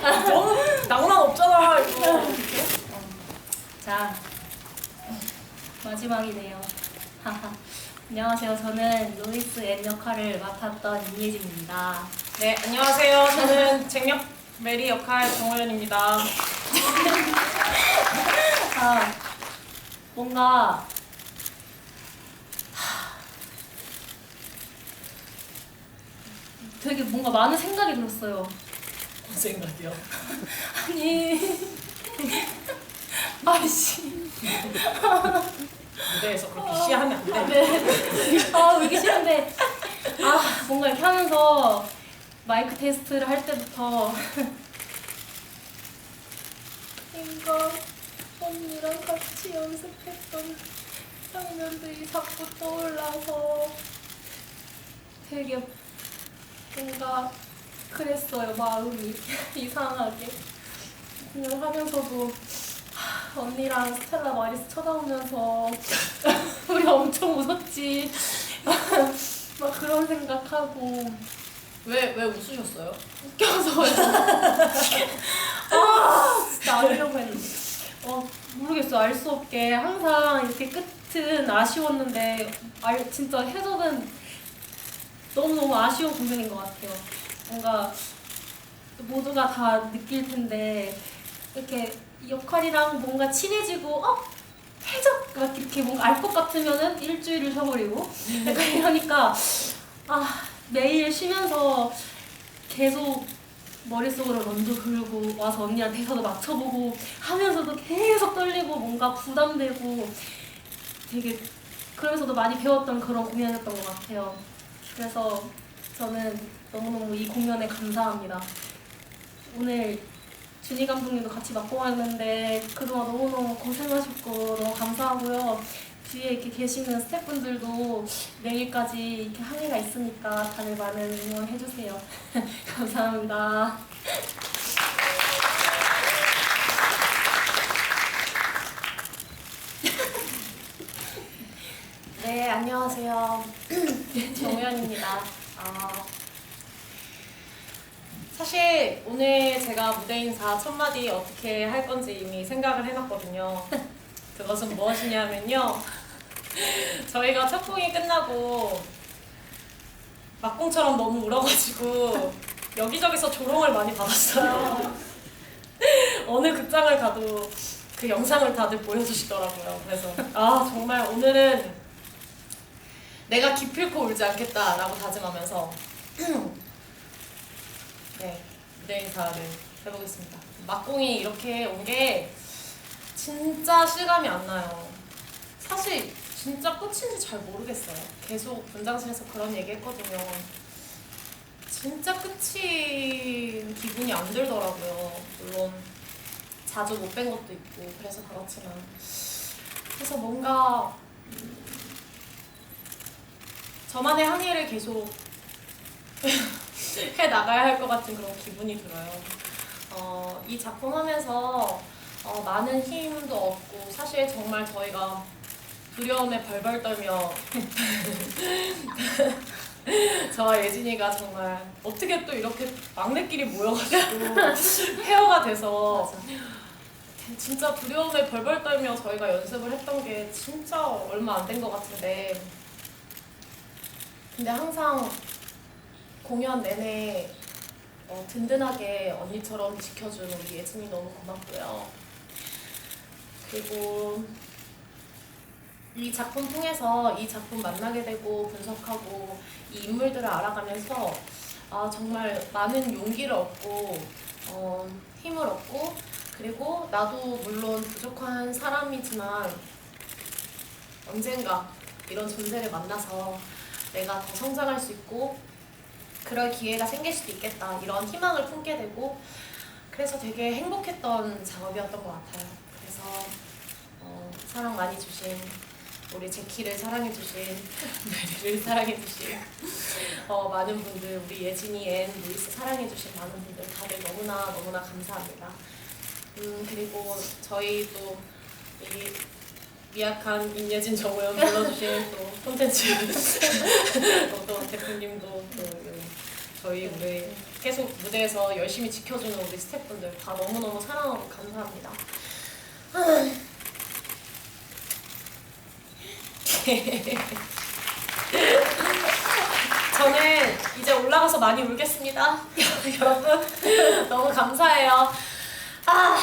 너는 낭만 없잖아 이거. 자 마지막이네요. 하하. 안녕하세요. 저는 로이스 앤 역할을 맡았던 이예진입니다. 네 안녕하세요. 저는 잭력 메리 역할 정호연입니다. 아 뭔가 하, 되게 뭔가 많은 생각이 들었어요. 무슨 생각이요? 아니 아씨 무대에서 그렇게 시하면 안 돼. 네. 아, 왜 이렇게 싫은데. 아, 뭔가 이렇게 하면서 마이크 테스트를 할 때부터. 뭔가 언니랑 같이 연습했던 장면들이 자꾸 떠올라서 되게 뭔가 그랬어요, 마음이. 이상하게. 그냥 하면서도 하, 언니랑 스텔라 마리스 쳐다보면서 우리 엄청 웃었지. 막 그런 생각하고 왜 왜 웃으셨어요? 웃겨서요. 아 진짜 아니려고 했는데. 어 모르겠어 알수 없게 항상 이렇게 끝은 아쉬웠는데 알 진짜 해석은 너무 너무 아쉬운 공연인 것 같아요. 뭔가 모두가 다 느낄 텐데 이렇게 역할이랑 뭔가 친해지고 어? 해적! 막 이렇게 뭔가 알 것 같으면은 일주일을 쉬어버리고. 약간 이러니까 아 매일 쉬면서 계속 머릿속으로 런도 돌고 와서 언니랑 대사도 맞춰보고 하면서도 계속 떨리고 뭔가 부담되고 되게 그러면서도 많이 배웠던 그런 공연이었던 것 같아요. 그래서 저는 너무너무 이 공연에 감사합니다. 오늘 준희 감독님도 같이 맡고 갔는데 그동안 너무너무 고생하셨고 너무 감사하고요. 뒤에 이렇게 계시는 스태프분들도 내일까지 이렇게 항해가 있으니까 다들 많은 응원해주세요. 감사합니다. 네, 안녕하세요. 정우현입니다. 어, 사실 오늘 제가 무대 인사 첫 마디 어떻게 할 건지 이미 생각을 해놨거든요. 그것은 무엇이냐면요. 저희가 첫 공이 끝나고 막공처럼 너무 울어가지고 여기저기서 조롱을 많이 받았어요. 어느 극장을 가도 그 영상을 다들 보여주시더라고요. 그래서 아 정말 오늘은 내가 기필코 울지 않겠다라고 다짐하면서 네 무대 인사를 해보겠습니다. 막공이 이렇게 온 게 진짜 실감이 안 나요. 사실 진짜 끝인지 잘 모르겠어요. 계속 분장실에서 그런 얘기 했거든요. 진짜 끝이 기분이 안 들더라고요. 물론 자주 못 뵌 것도 있고 그래서 그렇지만 그래서 뭔가 음, 저만의 항해를 계속 해 나가야 할 것 같은 그런 기분이 들어요. 어, 이 작품 하면서 어, 많은 힘도 얻고 사실 정말 저희가 두려움에 벌벌 떨며 저와 예진이가 정말 어떻게 또 이렇게 막내끼리 모여가지고 페어가 돼서 진짜 두려움에 벌벌 떨며 저희가 연습을 했던 게 진짜 얼마 안 된 것 같은데 근데 항상 공연 내내 어, 든든하게 언니처럼 지켜준 우리 예진이 너무 고맙고요. 그리고 이 작품 통해서 이 작품 만나게 되고 분석하고 이 인물들을 알아가면서 아, 정말 많은 용기를 얻고 어, 힘을 얻고 그리고 나도 물론 부족한 사람이지만 언젠가 이런 존재를 만나서 내가 더 성장할 수 있고 그럴 기회가 생길 수도 있겠다 이런 희망을 품게 되고 그래서 되게 행복했던 작업이었던 것 같아요. 그래서 어, 사랑 많이 주신 우리 제키를 사랑해 주신 메리를 사랑해 주신 어, 많은 분들 우리 예진이 앤 루이스 사랑해 주신 많은 분들 다들 너무나 너무나 감사합니다. 음 그리고 저희 또이 미약한 임예진 정우영 불러주신 또 콘텐츠 또, 또 대표님도 또 저희 우리 계속 무대에서 열심히 지켜주는 우리 스태프분들 다 너무너무 사랑하고 감사합니다. 저는 이제 올라가서 많이 울겠습니다. 여러분 너무 감사해요. 아